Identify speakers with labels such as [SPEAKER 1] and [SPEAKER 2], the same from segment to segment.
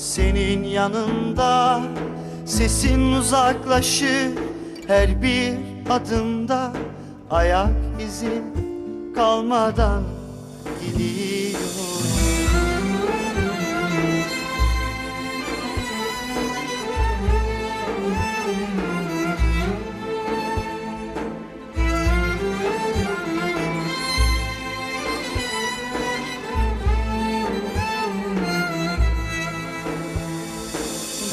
[SPEAKER 1] senin yanında Sesin uzaklaşır her bir adımda. Ayak izim kalmadan gidiyorum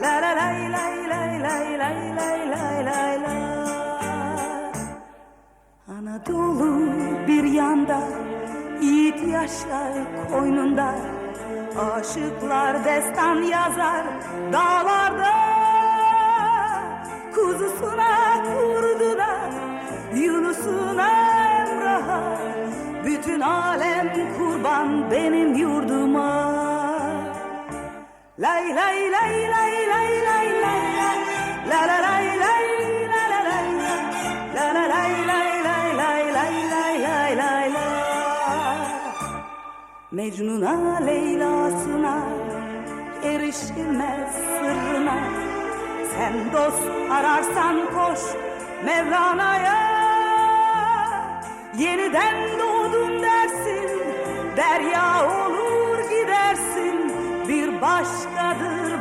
[SPEAKER 2] la La la Anadolu bir yanda Yiğit yaşlar koynunda. Aşıklar destan yazar dağlarda. Kuzusuna kurdu da Yunus'una Emrah'a. Bütün alem kurban benim yurduma Lay lay lay lay lay lay lay la la lay lay Mecnun'a Leyla'sına erişilmez sırrına Sen dost ararsan koş Mevlana'ya Yeniden doğdum dersin derya olur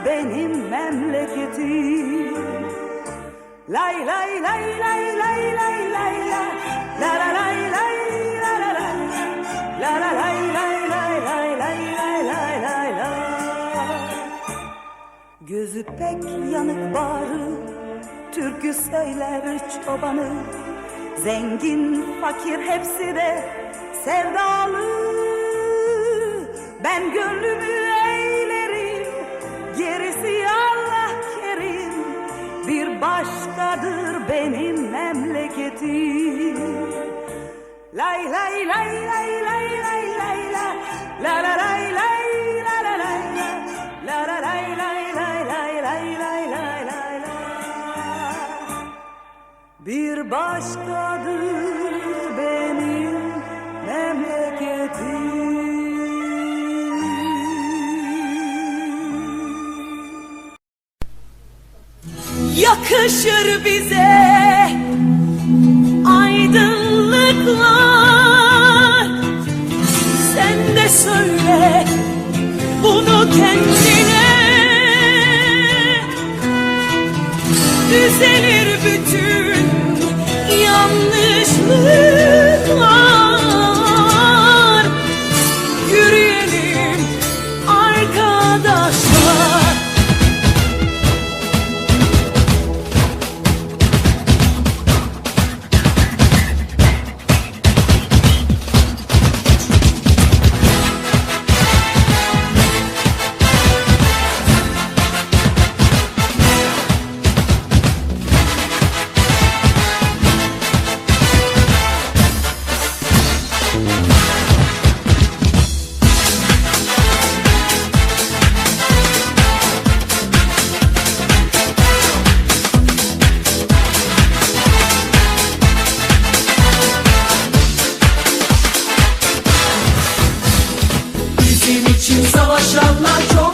[SPEAKER 2] benim memleketim Lay lay lay lay lay lay lay la La la lay lay la la lay La la lay lay lay lay lay lay lay lay la Gözü pek yanık bağrı Türkü söyler çobanı Zengin fakir hepsi de sevdalı Ben gönlümü Bir başkadır benim memleketim Yakışır bize kendine. Düzelir bütün yanlışlıklar
[SPEAKER 3] of my joy.